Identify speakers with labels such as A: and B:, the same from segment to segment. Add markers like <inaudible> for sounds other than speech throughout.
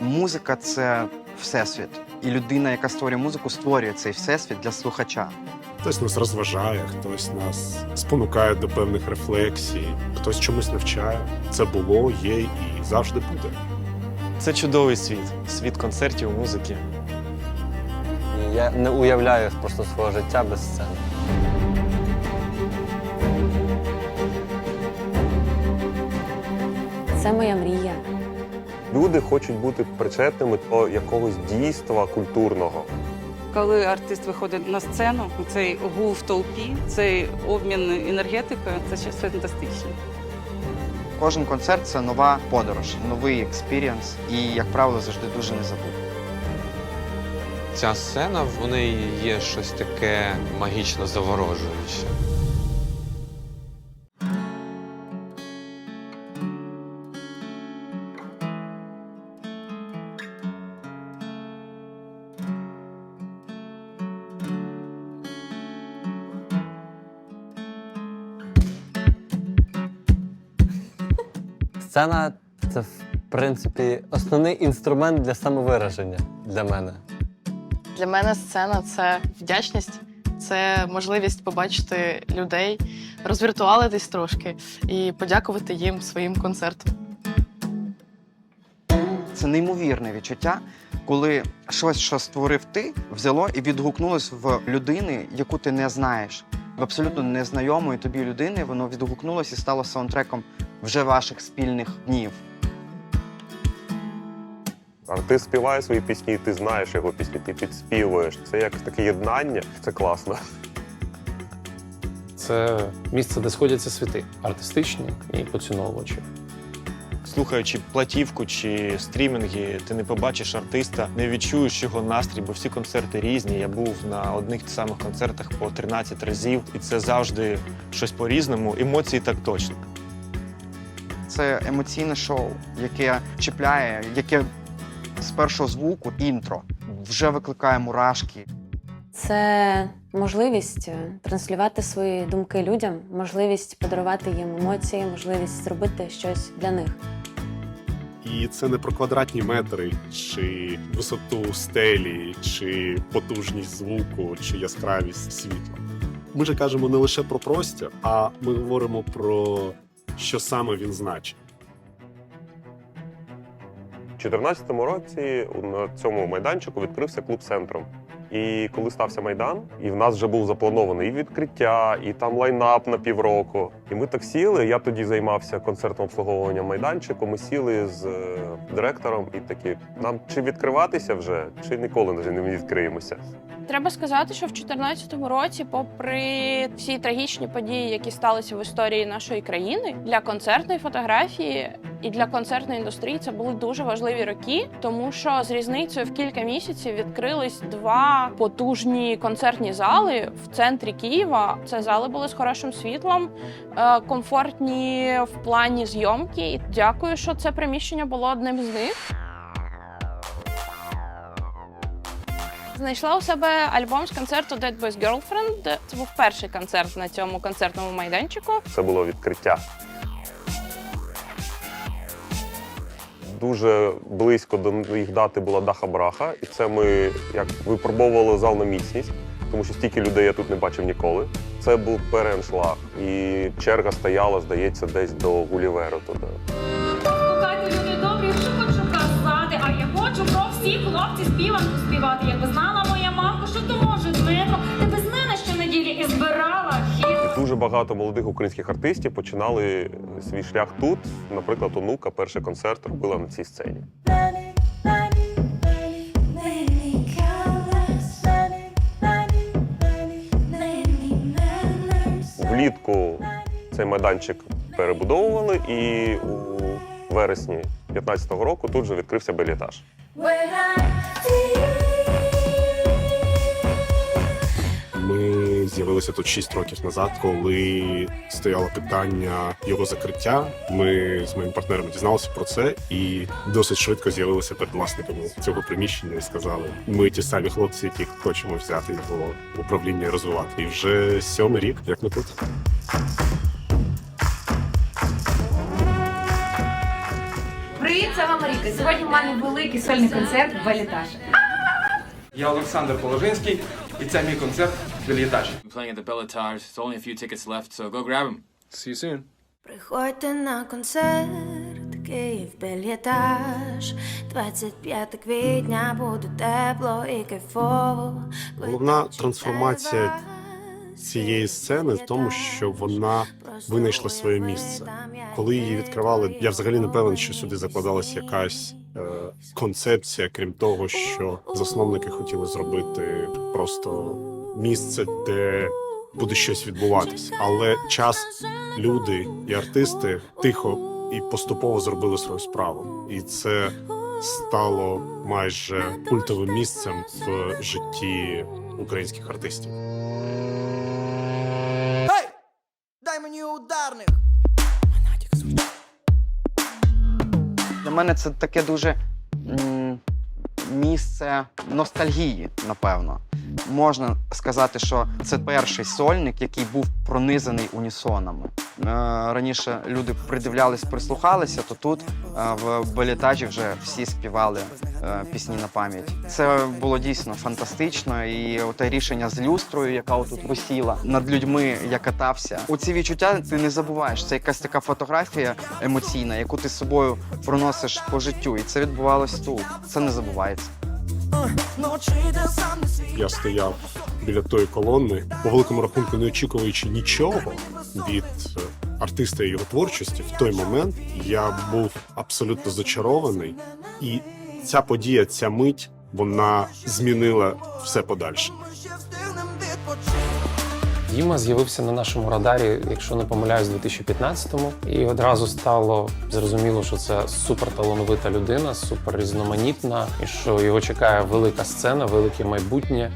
A: Музика це всесвіт. І людина, яка створює музику, створює цей всесвіт для слухача.
B: Хтось нас розважає, хтось нас спонукає до певних рефлексій, хтось чомусь навчає. Це було, є і завжди буде.
C: Це чудовий світ, світ концертів, музики.
D: Я не уявляю просто свого життя без сцени.
E: Це моя мрія.
F: Люди хочуть бути причетними до якогось дійства культурного.
G: Коли артист виходить на сцену, цей гул в толпі, цей обмін енергетикою це щось фантастичне.
A: Кожен концерт це нова подорож, новий експірієнс, і, як правило, завжди дуже незабутній.
H: Ця сцена в неї є щось таке магічно заворожуюче.
D: Сцена це, в принципі, основний інструмент для самовираження для мене.
I: Для мене сцена це вдячність, це можливість побачити людей, розвіртуалитись трошки і подякувати їм своїм концертом.
A: Це неймовірне відчуття, коли щось, що створив ти, взяло і відгукнулось в людини, яку ти не знаєш. В абсолютно незнайомої тобі людини воно відгукнулося і стало саундтреком вже ваших спільних днів.
F: Артист співає свої пісні, ти знаєш його пісні, ти підспівуєш. Це як таке єднання, це класно.
J: Це місце, де сходяться світи артистичні і поціновувачі.
C: Слухаючи платівку чи стрімінги, ти не побачиш артиста, не відчуєш його настрій, бо всі концерти різні. Я був на одних самих концертах по 13 разів, і це завжди щось по-різному. Емоції так точно.
A: Це емоційне шоу, яке чіпляє, яке з першого звуку інтро вже викликає мурашки.
E: Це можливість е, транслювати свої думки людям, можливість подарувати їм емоції, можливість зробити щось для них.
B: І це не про квадратні метри, чи висоту стелі, чи потужність звуку, чи яскравість світла. Ми же кажемо не лише про простір, а ми говоримо про що саме він значить.
F: У 2014 році на цьому майданчику відкрився клуб центром. І коли стався майдан, і в нас вже був запланований і відкриття, і там лайнап на півроку. І ми так сіли. Я тоді займався концертним обслуговуванням майданчику. Ми сіли з е, директором і такі: нам чи відкриватися вже, чи ніколи не відкриємося.
K: Треба сказати, що в 2014 році, попри всі трагічні події, які сталися в історії нашої країни, для концертної фотографії і для концертної індустрії це були дуже важливі роки, тому що з різницею в кілька місяців відкрились два потужні концертні зали в центрі Києва. Це зали були з хорошим світлом, е, комфортні в плані зйомки. І дякую, що це приміщення було одним з них. Знайшла у себе альбом з концерту Dead Boys Girlfriend. Це був перший концерт на цьому концертному майданчику.
F: Це було відкриття. Дуже близько до їх дати була Даха Браха, і це ми як випробовували зал на міцність, тому що стільки людей я тут не бачив ніколи. Це був переншлаг, і черга стояла, здається, десь до Гуліверу туди. Дуже багато молодих українських артистів починали свій шлях тут. Наприклад, онука перший концерт робила на цій сцені. Влітку цей майданчик перебудовували, і у вересні 2015 року тут же відкрився белітаж.
B: Ми тут 6 років назад, коли стояло питання його закриття. Ми з моїм партнером дізналися про це і досить швидко з'явилися перед власниками цього приміщення і сказали: ми ті самі хлопці, які хочемо взяти його в управління і розвивати. І вже сьомий рік, як ми тут.
L: Привіт, це мама Ріка. Сьогодні в мене великий сольний концерт в Валітаж.
M: Я Олександр Положинський, і це мій концерт «Бельєтаж».
N: playing at the Bellatage. It's only a few tickets left, so go grab them.
M: See you soon.
L: Приходьте на концерт, Київ Бельєтаж. 25 квітня буде тепло і кайфово.
B: Головна трансформація цієї сцени в тому, що вона винайшла своє місце. Коли її відкривали, я взагалі не певен, що сюди закладалась якась е, концепція, крім того, що засновники хотіли зробити просто місце, де буде щось відбуватись. Але час, люди і артисти тихо і поступово зробили свою справу, і це стало майже культовим місцем в житті українських артистів.
A: Дай мені ударних. Для мене це таке дуже м, місце ностальгії, напевно. Можна сказати, що це перший сольник, який був пронизаний унісонами. Е, раніше люди придивлялись, прислухалися, то тут е, в балітажі вже всі співали е, пісні на пам'ять. Це було дійсно фантастично. І те рішення з люстрою, яка отут висіла над людьми, я катався. Оці відчуття ти не забуваєш. Це якась така фотографія емоційна, яку ти з собою проносиш по життю. І це відбувалось тут. Це не забувається.
B: Я стояв біля тої колони, по великому рахунку, не очікуючи нічого від е, артиста і його творчості. В той момент я був абсолютно зачарований, і ця подія, ця мить, вона змінила все подальше.
J: Діма з'явився на нашому радарі, якщо не помиляюсь, у 2015-му, і одразу стало зрозуміло, що це суперталановита людина, супер різноманітна, і що його чекає велика сцена, велике майбутнє.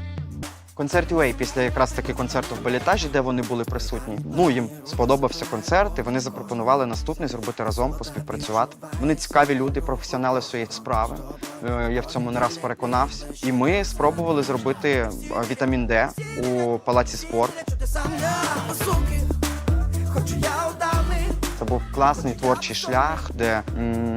A: Концерт UA після якраз таки концерту в балітажі, де вони були присутні. Ну їм сподобався концерт, і вони запропонували наступний зробити разом, поспівпрацювати. Вони цікаві люди, професіонали своєї справи. Е, Я в цьому не раз переконався. І ми спробували зробити е, вітамін Д у палаці спорту. Це був класний творчий шлях, де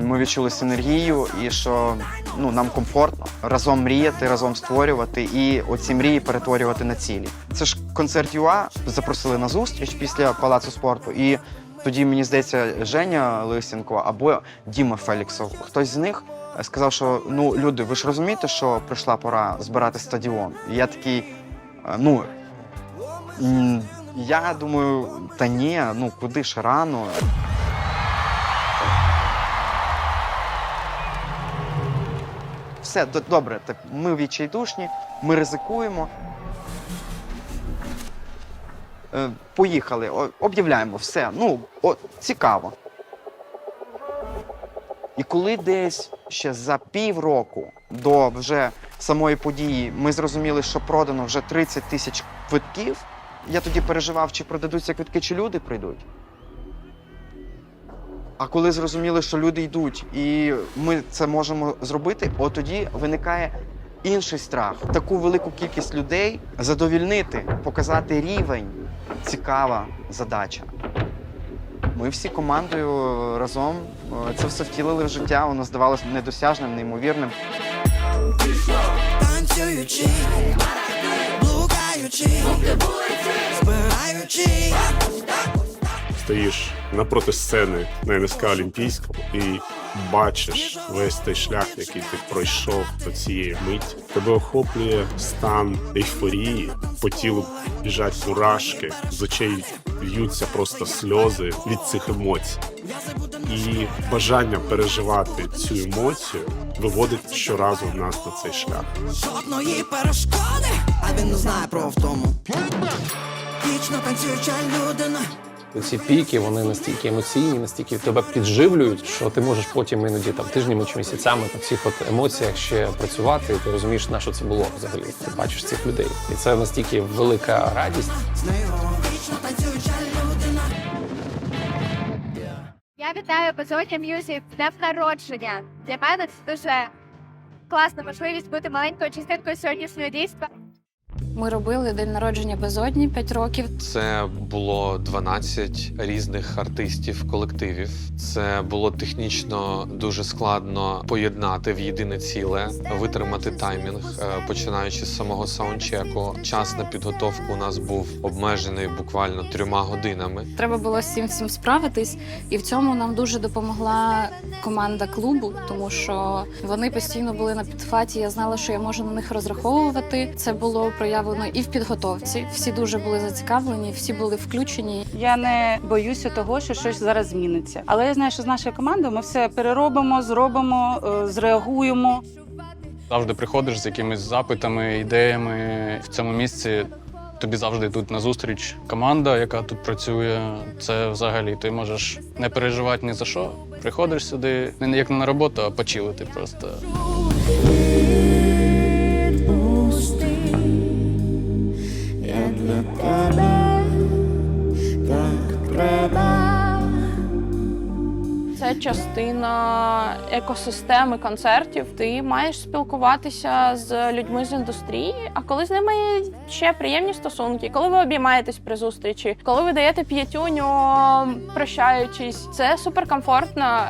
A: ми відчули синергію і що ну, нам комфортно разом мріяти, разом створювати і оці мрії перетворювати на цілі. Це ж концерт ЮА запросили на зустріч після палацу спорту. І тоді, мені здається, Женя Лисенко або Діма Феліксов. Хтось з них сказав, що ну люди, ви ж розумієте, що прийшла пора збирати стадіон. І я такий, е, ну. Я думаю, та ні, ну куди ж рано. Все добре, так ми відчайдушні, ми ризикуємо. Е, поїхали, об'являємо все. Ну, о, цікаво. І коли десь ще за півроку до вже самої події ми зрозуміли, що продано вже 30 тисяч квитків, я тоді переживав, чи продадуться квитки, чи люди прийдуть. А коли зрозуміли, що люди йдуть, і ми це можемо зробити, от тоді виникає інший страх. Таку велику кількість людей задовільнити, показати рівень цікава задача. Ми всі командою разом е, це все втілили в життя, воно здавалося недосяжним, неймовірним.
O: Танцюючи, блукаючи, збираючи.
B: Стоїш напроти сцени на НСК Олімпійському і бачиш весь той шлях, який ти пройшов до цієї миті. Тебе охоплює стан ейфорії, по тілу біжать мурашки, з очей льються просто сльози від цих емоцій. І бажання переживати цю емоцію виводить щоразу в нас на цей шлях.
O: Жодної перешкоди, а він не знає про втому. Вічно танцююча людина.
J: Ці піки вони настільки емоційні, настільки тебе підживлюють, що ти можеш потім іноді там тижнями чи місяцями на цих от емоціях ще працювати. І ти розумієш, на що це було взагалі. Ти бачиш цих людей, і це настільки велика радість.
L: Я вітаю Безодня Мюзик з днем народження. Для мене це дуже класна можливість бути маленькою частинкою сьогоднішнього дійства.
P: Ми робили день народження безодні 5 років.
H: Це було 12 різних артистів, колективів. Це було технічно дуже складно поєднати в єдине ціле, витримати таймінг, е, починаючи з самого саундчеку. Час на підготовку у нас був обмежений буквально трьома годинами.
P: Треба було з цим всім справитись, і в цьому нам дуже допомогла команда клубу, тому що вони постійно були на підхваті. Я знала, що я можу на них розраховувати. Це було проявлено і в підготовці. Всі дуже були зацікавлені, всі були включені.
G: Я не боюся того, що щось зараз зміниться. Але я знаю, що з нашою командою ми все переробимо, зробимо, е, зреагуємо.
M: Завжди приходиш з якимись запитами, ідеями в цьому місці. Тобі завжди йдуть на зустріч команда, яка тут працює. Це взагалі ти можеш не переживати ні за що. Приходиш сюди не як на роботу, а почилити просто.
K: Це частина екосистеми концертів. Ти маєш спілкуватися з людьми з індустрії. А коли з ними ще приємні стосунки, коли ви обіймаєтесь при зустрічі, коли ви даєте п'ятюню, прощаючись, це суперкомфортно.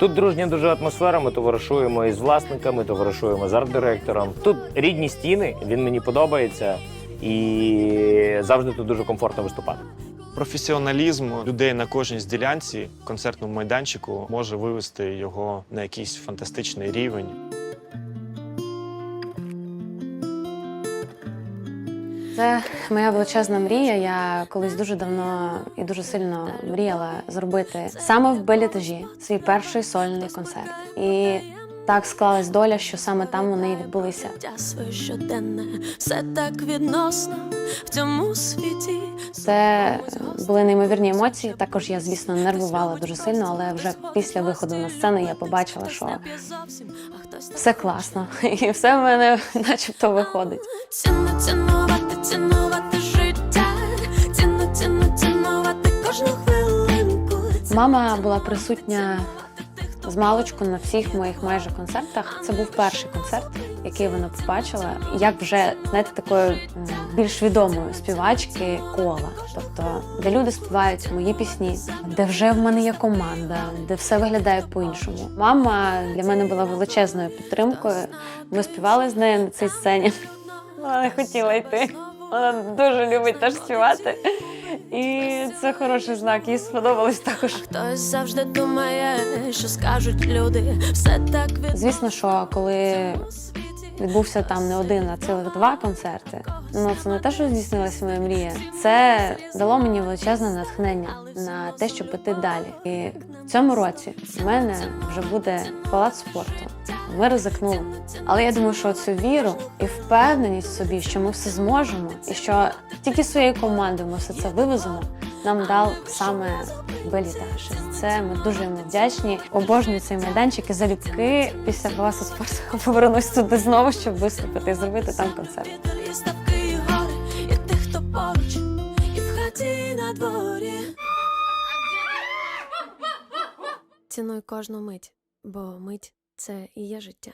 Q: Тут дружня дуже атмосфера. Ми товаришуємо із власниками, товаришуємо з арт-директором. Тут рідні стіни, він мені подобається, і завжди тут дуже комфортно виступати.
C: Професіоналізм людей на кожній з ділянці концертному майданчику може вивести його на якийсь фантастичний рівень.
E: Це моя величезна мрія. Я колись дуже давно і дуже сильно мріяла зробити саме в Белітажі свій перший сольний концерт. І так склалась доля, що саме там вони і відбулися.
R: Своє щоденне, все так відносно в цьому світі.
E: Це були неймовірні емоції. Також я, звісно, нервувала дуже сильно, але вже після виходу на сцену я побачила, що все класно, <laughs> і все в мене начебто виходить.
R: Цінно цінувати, цінувати життя, цінно, цінно, цінувати кожну хвилинку.
E: Мама була присутня з маличку на всіх моїх майже концертах. Це був перший концерт, який вона побачила, як вже знаєте, такої більш відомої співачки кола. Тобто, де люди співають мої пісні, де вже в мене є команда, де все виглядає по-іншому. Мама для мене була величезною підтримкою. Ми співали з нею на цій сцені. <laughs> Вона не хотіла йти. Вона дуже любить теж співати. І це хороший знак. Їй сподобалось також.
R: Хтось завжди думає, що скажуть люди. Все так від
E: Звісно, що коли відбувся там не один, а цілих два концерти, ну це не те, що здійснилася моя мрія. Це дало мені величезне натхнення на те, щоб піти далі. І в цьому році в мене вже буде палац спорту. Ми ризикнули. Але я думаю, що цю віру і впевненість в собі, що ми все зможемо, і що тільки своєю командою ми все це вивеземо, нам дав саме Белітаж. Це ми дуже йому вдячні. Обожнюю цей майданчик і залюбки після палацу спорту повернусь туди знову, щоб виступити і зробити там концерт.
R: Цінуй кожну мить, бо мить це і є життя.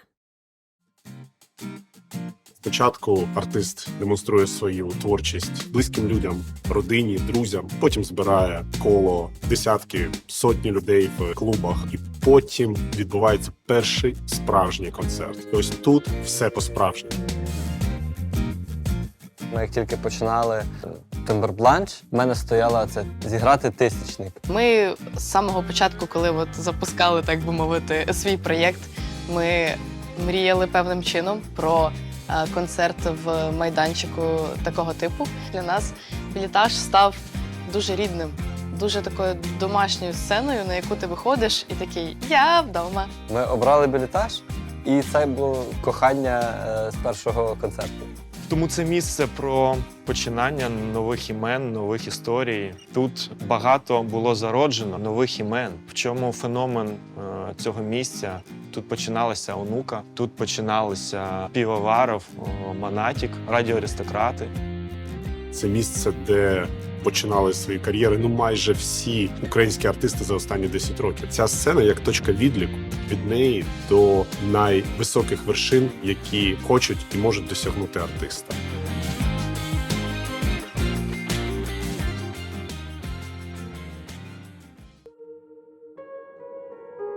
B: Спочатку артист демонструє свою творчість близьким людям, родині, друзям. Потім збирає коло десятки, сотні людей в клубах, і потім відбувається перший справжній концерт. І ось тут все по-справжньому.
D: Ми як тільки починали Тембербланч, в мене стояла це зіграти тисячник.
I: Ми з самого початку, коли от запускали, так би мовити, свій проєкт, ми мріяли певним чином про е, концерт в майданчику такого типу. Для нас білітаж став дуже рідним, дуже такою домашньою сценою, на яку ти виходиш, і такий я вдома.
D: Ми обрали білітаж, і це було кохання е, з першого концерту.
C: Тому це місце про починання нових імен, нових історій. Тут багато було зароджено нових імен. В чому феномен е, цього місця? Тут починалася онука, тут починалися півоваров, манатік, Монатік, радіоаристократи.
B: Це місце, де починали свої кар'єри. Ну майже всі українські артисти за останні 10 років. Ця сцена як точка відліку від неї до найвисоких вершин, які хочуть і можуть досягнути артиста.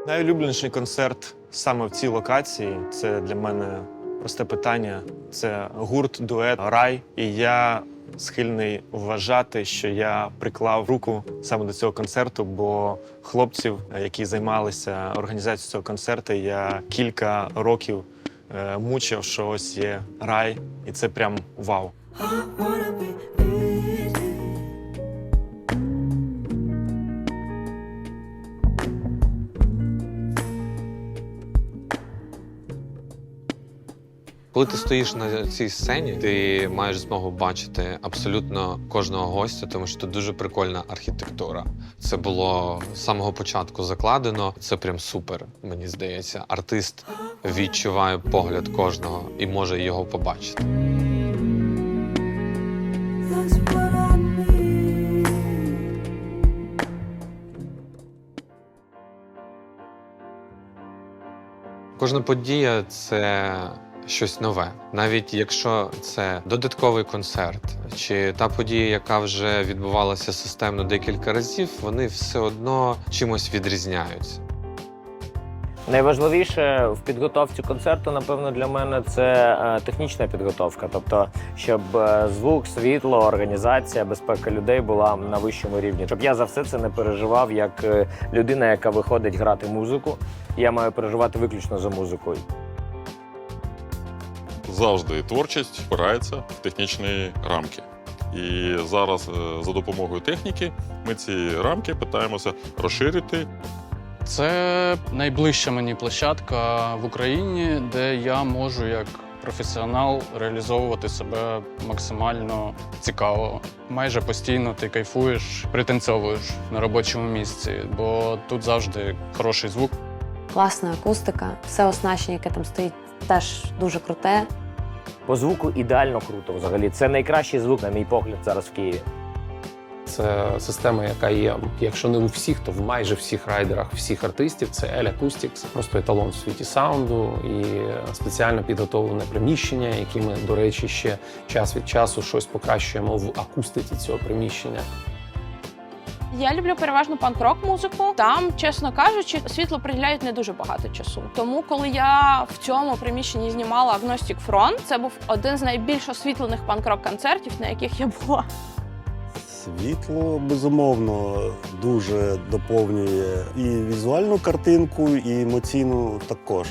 C: Найулюбленіший концерт саме в цій локації це для мене просте питання. Це гурт, дует, рай. І я схильний вважати, що я приклав руку саме до цього концерту, бо хлопців, які займалися організацією цього концерту, я кілька років е, мучив, що ось є рай, і це прям вау.
H: Коли ти стоїш на цій сцені, ти маєш змогу бачити абсолютно кожного гостя, тому що тут дуже прикольна архітектура. Це було з самого початку закладено. Це прям супер, мені здається. Артист відчуває погляд кожного і може його побачити. Кожна подія це щось нове, навіть якщо це додатковий концерт чи та подія, яка вже відбувалася системно декілька разів, вони все одно чимось відрізняються.
Q: Найважливіше в підготовці концерту, напевно, для мене це е, технічна підготовка. Тобто, щоб е, звук, світло, організація, безпека людей була на вищому рівні. Щоб я за все це не переживав як е, людина, яка виходить грати музику. Я маю переживати виключно за музикою.
S: Завжди творчість впирається в технічні рамки. І зараз е, за допомогою техніки ми ці рамки питаємося розширити.
M: Це найближча мені площадка в Україні, де я можу як професіонал реалізовувати себе максимально цікаво. Майже постійно ти кайфуєш, пританцьовуєш на робочому місці, бо тут завжди хороший звук.
E: Класна акустика, все оснащення, яке там стоїть, теж дуже круте.
Q: По звуку ідеально круто взагалі. Це найкращий звук, на мій погляд, зараз в Києві.
J: Це система, яка є, якщо не у всіх, то в майже всіх райдерах всіх артистів. Це L Acoustic. Це просто еталон в світі саунду і спеціально підготовлене приміщення, які ми, до речі, ще час від часу щось покращуємо в акустиці цього приміщення.
K: Я люблю переважно панк-рок музику. Там, чесно кажучи, світло приділяють не дуже багато часу. Тому, коли я в цьому приміщенні знімала Agnostic Front, це був один з найбільш освітлених панк-рок концертів, на яких я була.
T: Світло безумовно дуже доповнює і візуальну картинку, і емоційну також.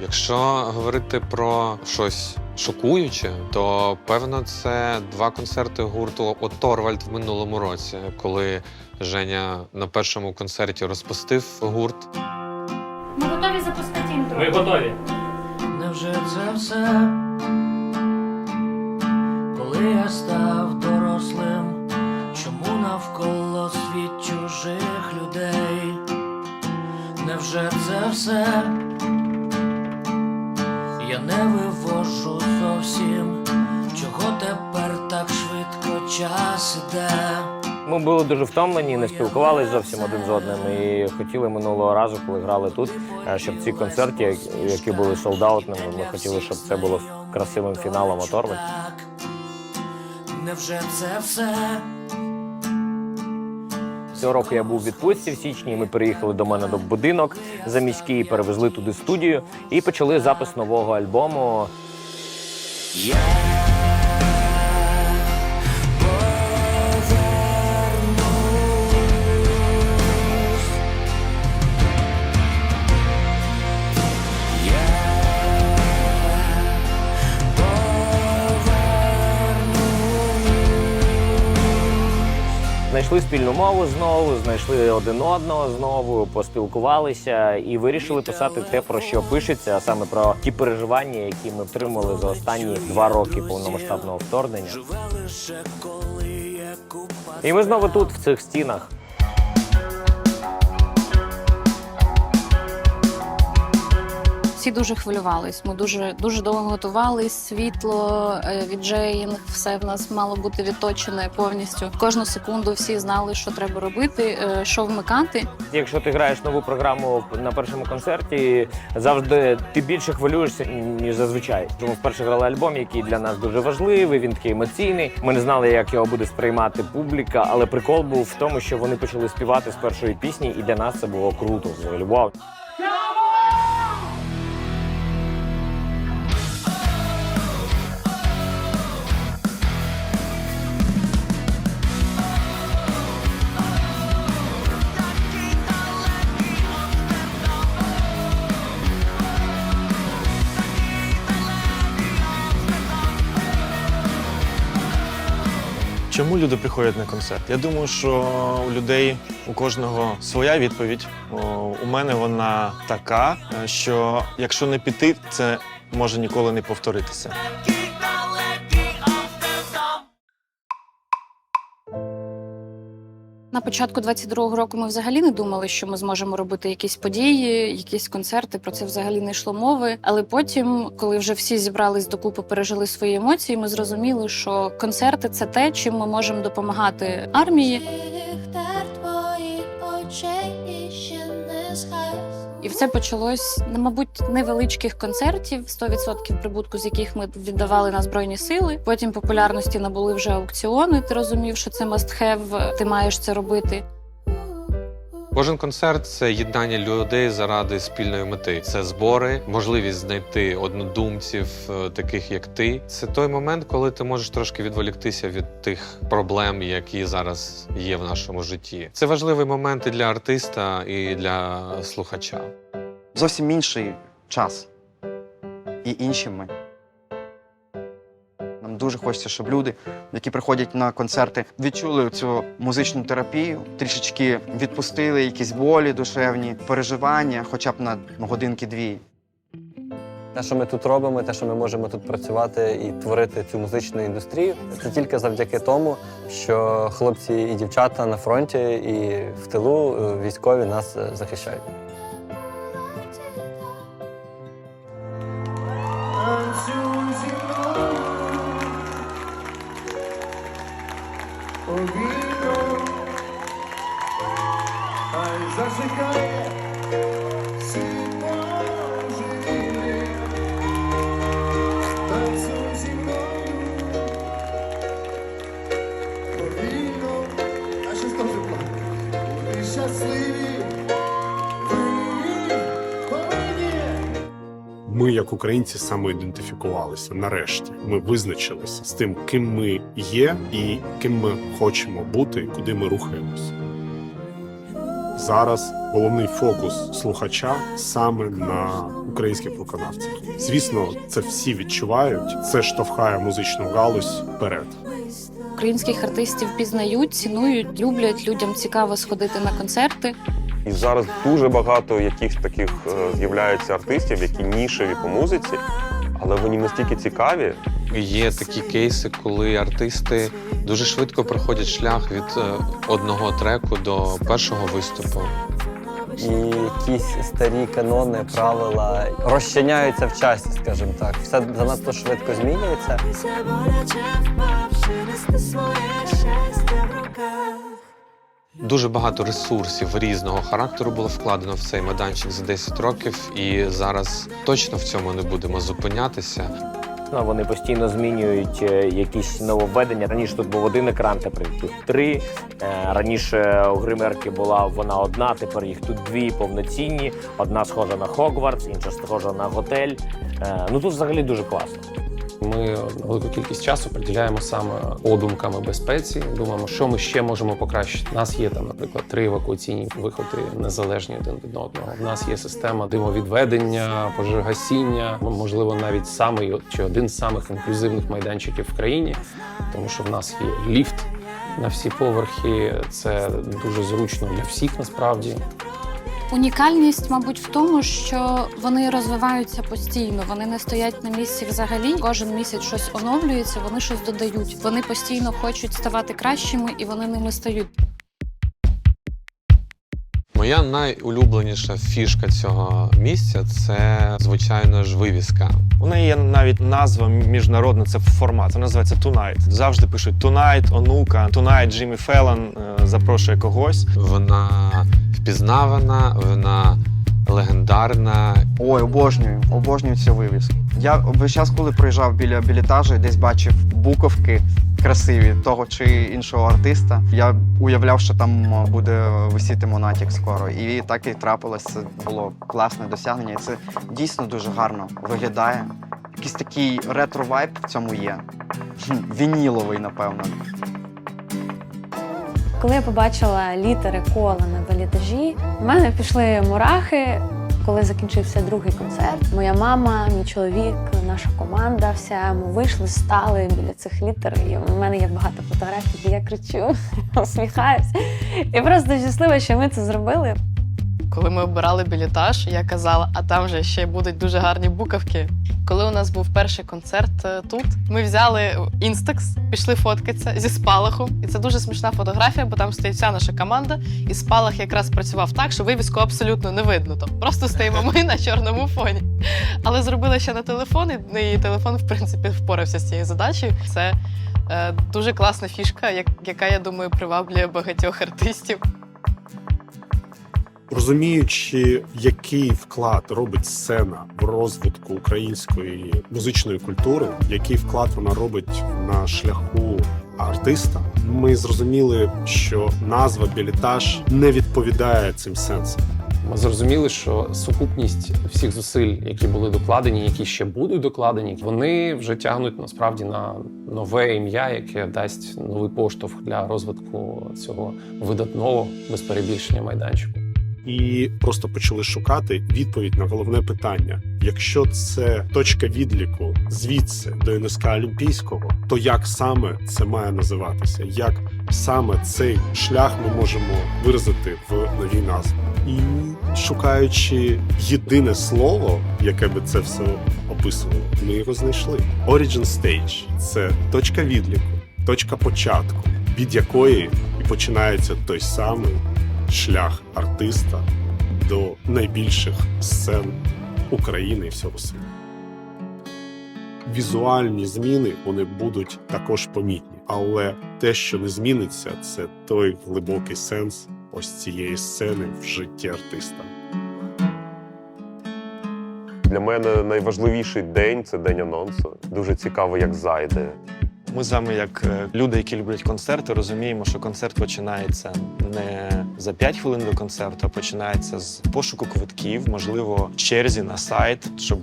H: Якщо говорити про щось шокуюче, то певно це два концерти гурту «От Торвальд» в минулому році, коли Женя на першому концерті розпустив гурт.
L: Ми готові запустити інтро.
Q: готові.
O: Невже це все? Коли я став дорослим, чому навколо світ чужих людей? Невже це все? Я не вивожу
Q: були дуже втомлені, не спілкувалися зовсім один з одним. І хотіли минулого разу, коли грали тут, е, щоб ці концерти, які були солдаутними, ми хотіли, щоб це було красивим фіналом Оторви.
O: Невже це все?
Q: Цього року я був у відпустці в січні. і Ми переїхали до мене до будинок за міський, перевезли туди студію і почали запис нового альбому. Знайшли спільну мову знову, знайшли один одного знову, поспілкувалися і вирішили писати те, про що пишеться, а саме про ті переживання, які ми отримали за останні два роки повномасштабного вторгнення. І ми знову тут, в цих стінах.
P: Всі дуже хвилювались. Ми дуже дуже довго готувались. Світло, е, віджеїнг, все в нас мало бути відточене повністю. Кожну секунду всі знали, що треба робити, е, що вмикати.
Q: Якщо ти граєш нову програму на першому концерті, завжди ти більше хвилюєшся, ніж зазвичай. Тому вперше грали альбом, який для нас дуже важливий. Він такий емоційний. Ми не знали, як його буде сприймати публіка, але прикол був в тому, що вони почали співати з першої пісні, і для нас це було круто. Вау.
C: Чому люди приходять на концерт? Я думаю, що у людей у кожного своя відповідь. У мене вона така, е, що якщо не піти, це може ніколи не повторитися.
P: На початку 22-го року ми взагалі не думали, що ми зможемо робити якісь події, якісь концерти. Про це взагалі не йшло мови. Але потім, коли вже всі зібрались докупи, пережили свої емоції, ми зрозуміли, що концерти це те, чим ми можемо допомагати армії. І все почалось мабуть, невеличких концертів, 100% прибутку з яких ми віддавали на збройні сили. Потім популярності набули вже аукціони. Ти розумів, що це must have, ти маєш це робити.
H: Кожен концерт це єднання людей заради спільної мети. Це збори, можливість знайти однодумців, е, таких як ти. Це той момент, коли ти можеш трошки відволіктися від тих проблем, які зараз є в нашому житті. Це важливий момент і для артиста, і для слухача.
A: Зовсім інший час. І інші ми. Дуже хочеться, щоб люди, які приходять на концерти, відчули цю музичну терапію, трішечки відпустили якісь болі, душевні переживання, хоча б на годинки-дві.
D: Те, що ми тут робимо, те, що ми можемо тут працювати і творити цю музичну індустрію, це тільки завдяки тому, що хлопці і дівчата на фронті і в тилу е, військові нас е, захищають.
B: Ми, як українці, самоідентифікувалися нарешті. Ми визначилися з тим, ким ми є і ким ми хочемо бути, куди ми рухаємося. Зараз головний фокус слухача саме на українських виконавцях. Звісно, це всі відчувають. Це штовхає музичну галузь вперед.
P: Українських артистів пізнають, цінують, люблять. Людям цікаво сходити на концерти.
F: І зараз дуже багато яких таких е, з'являється артистів, які нішеві по музиці, але вони настільки цікаві.
H: Є такі кейси, коли артисти дуже швидко проходять шлях від е, одного треку до першого виступу.
D: І якісь старі канони, правила розчиняються в часі, скажімо так. Все занадто швидко змінюється.
H: Дуже багато ресурсів різного характеру було вкладено в цей майданчик за 10 років, і зараз точно в цьому не будемо зупинятися.
Q: Вони постійно змінюють е, якісь нововведення. Раніше тут був один екран, тепер їх тут три. Е, Раніше у гримерки була вона одна, тепер їх тут дві повноцінні. Одна схожа на Хогвартс, інша схожа на готель. Е, Ну тут взагалі дуже класно.
J: Ми велику кількість часу приділяємо саме подумками безпеці. Думаємо, що ми ще можемо покращити. У нас є там, наприклад, три евакуаційні виходи незалежні один від одного. У нас є система димовідведення, пожежогасіння, можливо, навіть самий чи один з самих інклюзивних майданчиків в країні, тому що в нас є ліфт на всі поверхи. Це дуже зручно для всіх насправді.
P: Унікальність, мабуть, в тому, що вони розвиваються постійно. Вони не стоять на місці взагалі. Кожен місяць щось оновлюється, вони щось додають. Вони постійно хочуть ставати кращими, і вони ними стають.
H: Моя найулюбленіша фішка цього місця це, звичайно ж, вивіска.
C: У неї є навіть назва міжнародна, це формат. Вона називається Tonight. Завжди пишуть Tonight, онука, Tonight, Джиммі Феллон запрошує когось.
H: Вона впізнавана, вона легендарна.
A: Ой, обожнюю, обожнюю цю вивіску. Я весь час, коли проїжджав біля білітажу, і десь бачив буковки красиві того чи іншого артиста. Я уявляв, що там буде висіти Монатік скоро. І так і трапилось. Це було класне досягнення. І це дійсно дуже гарно виглядає. Якийсь такий ретро-вайб в цьому є. Вініловий, напевно.
E: Коли я побачила літери кола на балітажі, в мене пішли мурахи. Коли закінчився другий концерт, моя мама, мій чоловік, наша команда, вся ми вийшли, стали біля цих літер. І в мене є багато фотографій, де я кричу, <laughs> усміхаюся. І просто щаслива, що ми це зробили.
I: Коли ми обирали білітаж, я казала, а там же ще будуть дуже гарні буковки. Коли у нас був перший концерт е, тут, ми взяли інстакс, пішли фоткатися зі спалахом. І це дуже смішна фотографія, бо там стоїть вся наша команда, і спалах якраз працював так, що вивіску абсолютно не видно. Там просто стоїмо ми на чорному фоні. Але зробили ще на телефон, і телефон, в принципі, впорався з цією задачею. Це е, дуже класна фішка, як- яка, я думаю, приваблює багатьох артистів.
B: Розуміючи, який вклад робить сцена в розвитку української музичної культури, який вклад вона робить на шляху артиста, ми зрозуміли, що назва білітаж не відповідає цим сенсам.
J: Ми зрозуміли, що сукупність всіх зусиль, які були докладені, які ще будуть докладені, вони вже тягнуть насправді на нове ім'я, яке дасть новий поштовх для розвитку цього видатного без перебільшення майданчику.
B: І просто почали шукати відповідь на головне питання: якщо це точка відліку звідси до НСК Олімпійського, то як саме це має називатися? Як саме цей шлях ми можемо виразити в новій назві? І шукаючи єдине слово, яке би це все описувало, ми його знайшли. Origin Stage – це точка відліку, точка початку, від якої і починається той самий шлях артиста до найбільших сцен України і всього світу. Візуальні зміни вони будуть також помітні, але те, що не зміниться, це той глибокий сенс ось цієї сцени в житті артиста.
F: Для мене найважливіший день це день анонсу. Дуже цікаво, як зайде.
C: Ми з вами, як е, люди, які люблять концерти, розуміємо, що концерт починається не за 5 хвилин до концерту, а починається з пошуку квитків, можливо, черзі на сайт, щоб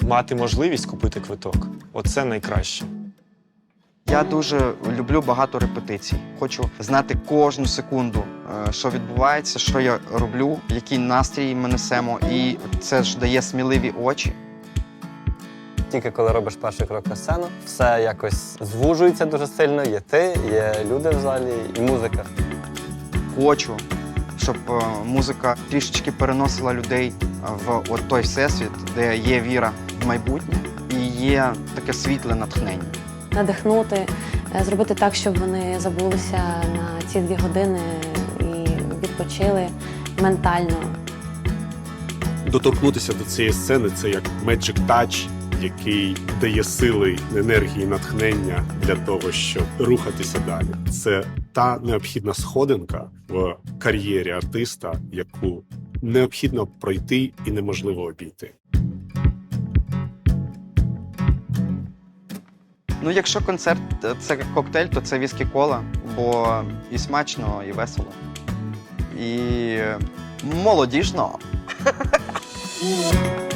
C: мати можливість купити квиток. Оце найкраще.
A: Я дуже люблю багато репетицій. Хочу знати кожну секунду, е, що відбувається, що я роблю, який настрій ми несемо, і це ж дає сміливі очі.
D: Тільки коли робиш перший крок на сцену, все якось звужується дуже сильно. Є ти, є люди в залі і музика.
A: Хочу, щоб е, музика трішечки переносила людей в от той всесвіт, де є віра в майбутнє і є таке світле натхнення.
E: надихнути, е, зробити так, щоб вони забулися на ці дві години і відпочили ментально.
B: Доторкнутися до цієї сцени це як Magic Touch, який дає сили, енергії, натхнення для того, щоб рухатися далі. Це та необхідна сходинка в кар'єрі артиста, яку необхідно пройти і неможливо обійти.
A: Ну, якщо концерт е, це коктейль, то це віскі кола, бо і смачно, і весело. І молодіжно. <laughs>